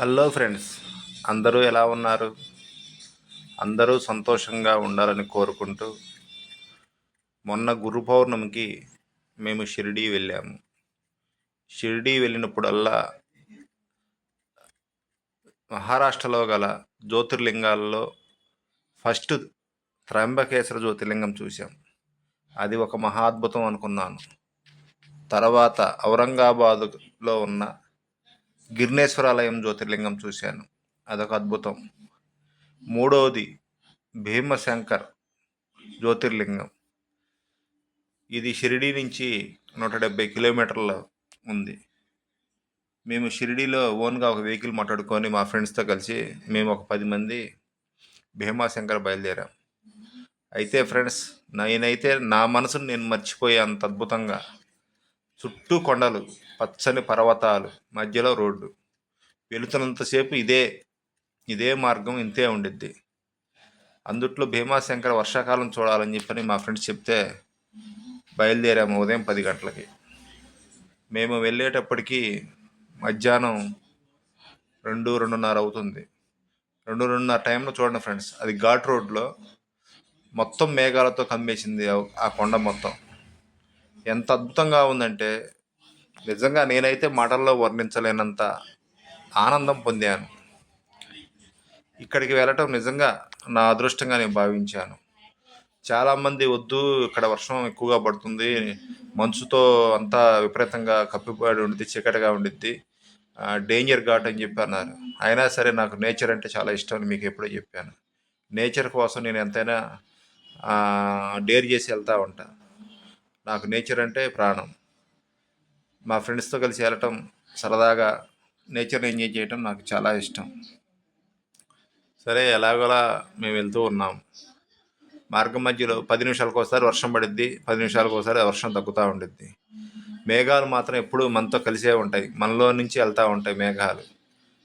Hello friends అందరూ ఎలా ఉన్నారు? అందరూ సంతోషంగా ఉండాలని కోరుకుంటూ మొన్న గురు పౌర్ణమికి మేము షిరిడీ వెళ్ళాము. షిరిడీ వెళ్ళినప్పుడల్లా మహారాష్ట్రలో గల జ్యోతిర్లింగాల్లో ఫస్ట్ త్రయంబకేశ్వర జ్యోతిర్లింగం చూసాం అది ఒక మహాద్భుతం అనుకున్నాను. తర్వాత ఔరంగాబాదులో ఉన్న గిర్నేశ్వరాలయం జ్యోతిర్లింగం చూశాను. అదొక అద్భుతం. మూడవది భీమశంకర్ జ్యోతిర్లింగం. ఇది షిరిడీ నుంచి నూట డెబ్బై కిలోమీటర్ల ఉంది. మేము షిరిడీలో ఓన్గా ఒక వెహికల్ మాట్లాడుకొని మా ఫ్రెండ్స్తో కలిసి మేము ఒక పది మంది భీమాశంకర్ బయలుదేరాం. అయితే ఫ్రెండ్స్ నేనైతే నా మనసును నేను మర్చిపోయే అంత అద్భుతంగా చుట్టూ కొండలు పచ్చని పర్వతాలు మధ్యలో రోడ్డు. వెళుతున్నంతసేపు ఇదే ఇదే మార్గం ఇంతే ఉండిద్ది. అందుట్లో భీమాశంకర్ వర్షాకాలం చూడాలని చెప్పని మా ఫ్రెండ్స్ చెప్తే బయలుదేరాము ఉదయం పది గంటలకి. మేము వెళ్ళేటప్పటికి మధ్యాహ్నం రెండు రెండున్నర అవుతుంది. రెండు రెండున్నర టైంలో చూడండి ఫ్రెండ్స్ అది ఘాట్ రోడ్లో మొత్తం మేఘాలతో కమ్మేసింది ఆ- ఆ కొండ మొత్తం. ఎంత అద్భుతంగా ఉందంటే నిజంగా నేనైతే మాటల్లో వర్ణించలేనంత ఆనందం పొందాను. ఇక్కడికి వెళ్ళటం నిజంగా నా అదృష్టంగా నేను భావించాను. చాలామంది వద్దు ఇక్కడ వర్షం ఎక్కువగా పడుతుంది మంచుతో అంతా విపరీతంగా కప్పిపడి ఉండిద్ది చీకటిగా ఉండిద్ది డేంజర్ ఘాట్ అని చెప్పి అన్నారు. అయినా సరే నాకు నేచర్ అంటే చాలా ఇష్టం అని మీకు ఎప్పుడో చెప్పాను. నేచర్ కోసం నేను ఎంతైనా డేర్ చేసి వెళ్తూ ఉంటా. నాకు నేచర్ అంటే ప్రాణం. మా ఫ్రెండ్స్తో కలిసి వెళ్ళటం సరదాగా నేచర్ని ఎంజాయ్ చేయటం నాకు చాలా ఇష్టం. సరే ఎలాగోలా మేము వెళ్తూ ఉన్నాం. మార్గం మధ్యలో పది నిమిషాలకు ఒకసారి వర్షం పడిద్ది పది నిమిషాలకు ఒకసారి వర్షం తగ్గుతూ ఉండిద్ది. మేఘాలు మాత్రం ఎప్పుడూ మనతో కలిసే ఉంటాయి మనలో నుంచి వెళ్తూ ఉంటాయి మేఘాలు.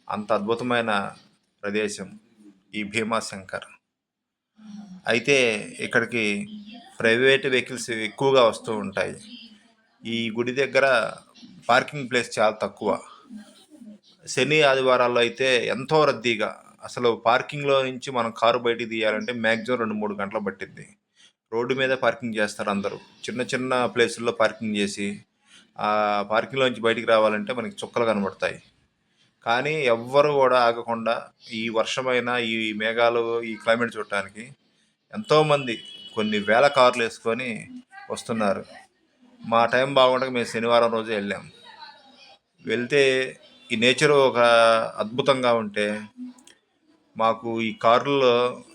అంత అద్భుతమైన ప్రదేశం ఈ భీమాశంకర్ అయితే ఇక్కడికి ప్రైవేట్ వెహికల్స్ ఎక్కువగా వస్తూ ఉంటాయి. ఈ గుడి దగ్గర పార్కింగ్ ప్లేస్ చాలా తక్కువ. శని ఆదివారాల్లో అయితే ఎంతో రద్దీగా అసలు పార్కింగ్లో నుంచి మనం కారు బయటికి తీయాలంటే మ్యాక్సిమం రెండు మూడు గంటలు పట్టింది రోడ్డు మీద పార్కింగ్ చేస్తారు అందరూ. చిన్న చిన్న ప్లేసుల్లో పార్కింగ్ చేసి ఆ పార్కింగ్లో నుంచి బయటికి రావాలంటే మనకి చుక్కలు కనబడతాయి. కానీ ఎవ్వరు కూడా ఆగకుండా ఈ వర్షమైన ఈ మేఘాలు ఈ క్లైమేట్ చూడటానికి ఎంతోమంది కొన్ని వేల కార్లు వేసుకొని వస్తున్నారు. మా టైం బాగుండగా మేము శనివారం రోజు వెళ్ళాం. వెళ్తే ఈ నేచర్ ఒక అద్భుతంగా ఉంటే మాకు ఈ కారులో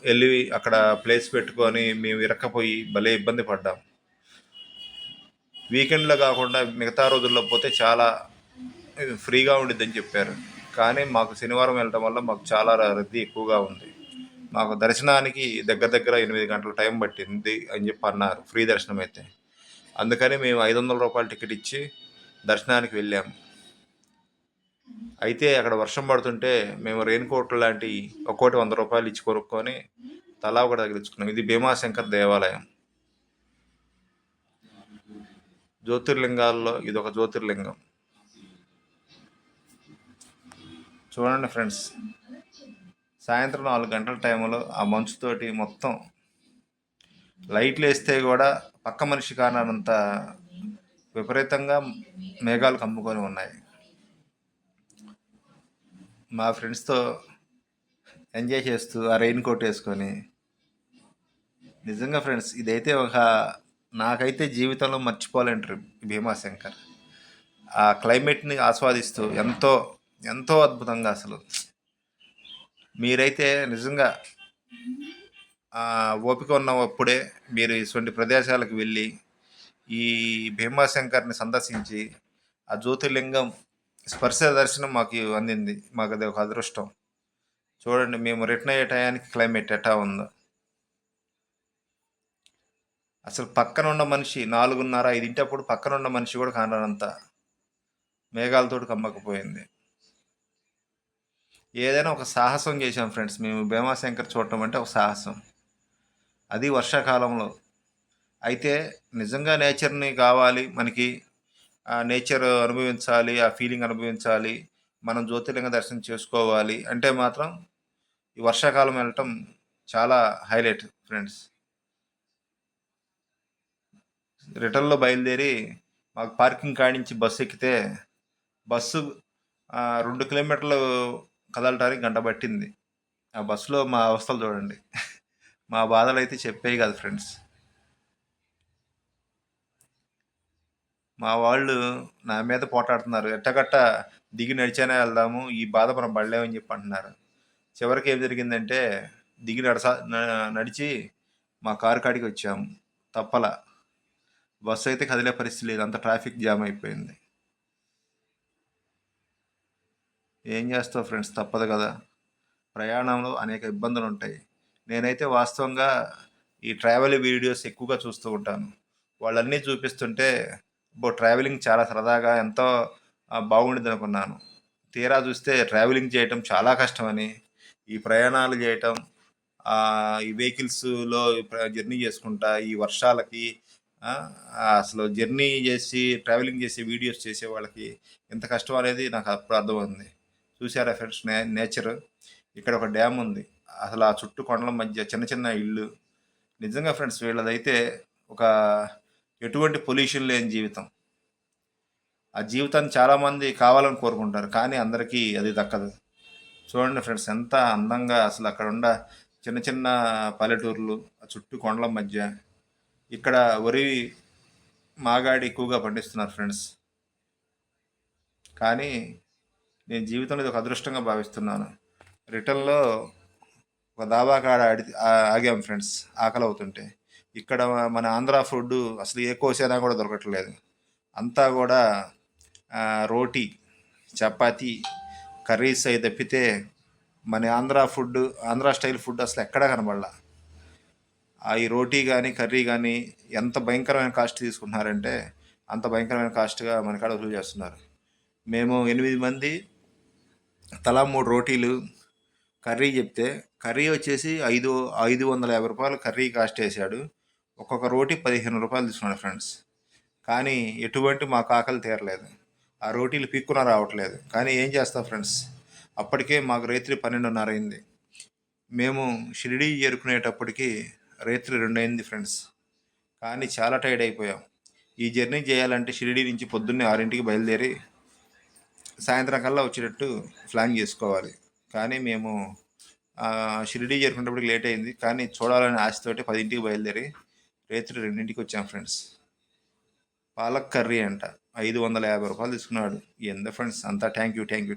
వెళ్ళి అక్కడ ప్లేస్ పెట్టుకొని మేము ఇరక్కపోయి భలే ఇబ్బంది పడ్డాం. వీకెండ్లో కాకుండా మిగతా రోజుల్లో పోతే చాలా ఫ్రీగా ఉండిద్దని చెప్పారు. కానీ మాకు శనివారం వెళ్ళడం వల్ల మాకు చాలా రద్దీ ఎక్కువగా ఉంది. మాకు దర్శనానికి దగ్గర దగ్గర ఎనిమిది గంటల టైం పట్టింది అని చెప్పి అన్నారు. ఫ్రీ దర్శనం అయితే అందుకని మేము ఐదు వందల రూపాయల టికెట్ ఇచ్చి దర్శనానికి వెళ్ళాము అయితే అక్కడ వర్షం పడుతుంటే మేము రెయిన్ కోట్ లాంటి ఒక్కోటి వంద రూపాయలు ఇచ్చి కొనుక్కొని తలా ఒకటి తగిలించుకున్నాం. ఇది భీమాశంకర్ దేవాలయం. జ్యోతిర్లింగాల్లో ఇది ఒక జ్యోతిర్లింగం. చూడండి ఫ్రెండ్స్ సాయంత్రం నాలుగు గంటల టైంలో ఆ మంచుతోటి మొత్తం లైట్లు వేస్తే కూడా పక్క మనిషి కానంత విపరీతంగా మేఘాలు కమ్ముకొని ఉన్నాయి. మా ఫ్రెండ్స్తో ఎంజాయ్ చేస్తూ ఆ రెయిన్ కోట్ వేసుకొని. నిజంగా ఫ్రెండ్స్ ఇదైతే ఒక నాకైతే జీవితంలో మర్చిపోలేని ట్రిప్ భీమాశంకర్ ఆ క్లైమేట్ని ఆస్వాదిస్తూ ఎంతో ఎంతో అద్భుతంగా అసలు. మీరైతే నిజంగా ఓపిక ఉన్నప్పుడే మీరు ఇటువంటి ప్రదేశాలకు వెళ్ళి ఈ భీమాశంకర్ని సందర్శించి ఆ జ్యోతిర్లింగం స్పర్శ దర్శనం మాకు అందింది. మాకు అది ఒక అదృష్టం. చూడండి మేము రిటర్న్ అయ్యే టయానికి క్లైమేట్ ఎట్టా ఉందో. అసలు పక్కన ఉన్న మనిషి నాలుగున్నర ఐదింటప్పుడు పక్కన ఉన్న మనిషి కూడా కానరంత మేఘాలతోటి కమ్మకపోయింది. ఏదైనా ఒక సాహసం చేసాం ఫ్రెండ్స్. మేము భీమాశంకర్ చూడటం అంటే ఒక సాహసం. అది వర్షాకాలంలో. అయితే నిజంగా నేచర్ని కావాలి మనకి ఆ నేచర్ అనుభవించాలి ఆ ఫీలింగ్ అనుభవించాలి మనం జ్యోతిర్లింగ దర్శనం చేసుకోవాలి అంటే మాత్రం ఈ వర్షాకాలం వెళ్ళటం చాలా హైలైట్ ఫ్రెండ్స్. రిటర్న్లో బయలుదేరి మాకు పార్కింగ్ కాడి నుంచి బస్సు ఎక్కితే బస్సు రెండు కిలోమీటర్లు కదలటానికి గంట పట్టింది. ఆ బస్సులో మా అవస్థలు చూడండి. మా బాధలు అయితే చెప్పేవి కాదు ఫ్రెండ్స్. మా వాళ్ళు నా మీద పోటాడుతున్నారు ఎట్టగట్ట దిగి నడిచానే వెళ్దాము ఈ బాధ మనం పడలేమని చెప్పి అంటున్నారు. చివరికి ఏం జరిగిందంటే దిగి నడసా న- నడిచి మా కారు కాడికి వచ్చాము. తప్పల. బస్సు అయితే కదిలే పరిస్థితి లేదు. అంత ట్రాఫిక్ జామ్ అయిపోయింది. ఏం చేస్తావు ఫ్రెండ్స్? తప్పదు కదా. ప్రయాణంలో అనేక ఇబ్బందులు ఉంటాయి నేనైతే వాస్తవంగా ఈ ట్రావెల్ వీడియోస్ ఎక్కువగా చూస్తూ ఉంటాను. వాళ్ళన్నీ చూపిస్తుంటే బో ట్రావెలింగ్ చాలా సరదాగా ఎంతో బాగుండేది అనుకున్నాను. తీరా చూస్తే ట్రావెలింగ్ చేయటం చాలా కష్టమని ఈ ప్రయాణాలు చేయటం ఈ వెహికల్స్లో జర్నీ చేసుకుంటా ఈ వర్షాలకి అసలు జర్నీ చేసి ట్రావెలింగ్ చేసి వీడియోస్ చేసే వాళ్ళకి ఎంత కష్టం అనేది నాకు అప్పుడు అర్థమైంది చూసారా ఫ్రెండ్స్ నే నేచర్? ఇక్కడ ఒక డ్యామ్ ఉంది. అసలు ఆ చుట్టూ కొండల మధ్య చిన్న చిన్న ఇళ్ళు. నిజంగా ఫ్రెండ్స్ వీళ్ళదైతే ఒక ఎటువంటి పొల్యూషన్ లేని జీవితం. ఆ జీవితాన్ని చాలామంది కావాలని కోరుకుంటారు కానీ అందరికీ అది దక్కదు. చూడండి ఫ్రెండ్స్ ఎంత అందంగా అసలు అక్కడ ఉన్న చిన్న చిన్న పల్లెటూర్లు ఆ చుట్టూ కొండల మధ్య. ఇక్కడ వరి మాగాడి ఎక్కువగా పండిస్తున్నారు ఫ్రెండ్స్. కానీ నేను జీవితంలో ఇది ఒక అదృష్టంగా భావిస్తున్నాను. రిటర్న్లో ఒక దాబా కాడ ఆడి ఆగాం ఫ్రెండ్స్ ఆకలి అవుతుంటే ఇక్కడ మన ఆంధ్ర ఫుడ్ అసలు ఏ కోసైనా కూడా దొరకట్లేదు. అంతా కూడా రోటీ చపాతి కర్రీస్ అవి తప్పితే మన Andhra food Andhra style food అసలు ఎక్కడా కనబడలా. ఆ ఈ రోటీ కానీ కర్రీ కానీ ఎంత భయంకరమైన కాస్ట్ తీసుకుంటున్నారంటే అంత భయంకరమైన కాస్ట్గా మన కాడ వసూలు చేస్తున్నారు. మేము ఎనిమిది మంది తలా మూడు రోటీలు కర్రీ చెప్తే కర్రీ వచ్చేసి ఐదు ఐదు వందల యాభై రూపాయలు కర్రీ కాస్ట్ వేసాడు. ఒక్కొక్క రోటీ పదిహేను రూపాయలు తీసుకున్నాడు ఫ్రెండ్స్. కానీ ఎటువంటి మాకు ఆకలి తీరలేదు. ఆ రోటీలు పీక్కున రావట్లేదు. కానీ ఏం చేస్తాం ఫ్రెండ్స్? అప్పటికే మాకు రైతులు పన్నెండున్నర అయింది. మేము షిరిడి చేరుకునేటప్పటికి రైతులు రెండైంది ఫ్రెండ్స్. కానీ చాలా టైర్డ్ అయిపోయాం. ఈ జర్నీ చేయాలంటే షిరిడి నుంచి పొద్దున్నే ఆరింటికి బయలుదేరి సాయంత్రం కల్లా వచ్చేటట్టు ప్లాన్ చేసుకోవాలి. కానీ మేము షిరిడి చేరుకునేటప్పటికి లేట్ అయింది. కానీ చూడాలని ఆశతోటి పదింటికి బయలుదేరి రేత్రి రెండింటికి వచ్చాం ఫ్రెండ్స్ పాలక్ కర్రీ అంట. ఐదు వందల యాభై రూపాయలు తీసుకున్నాడు. ఎంత ఫ్రెండ్స్ అంతా థ్యాంక్ యూ థ్యాంక్ యూ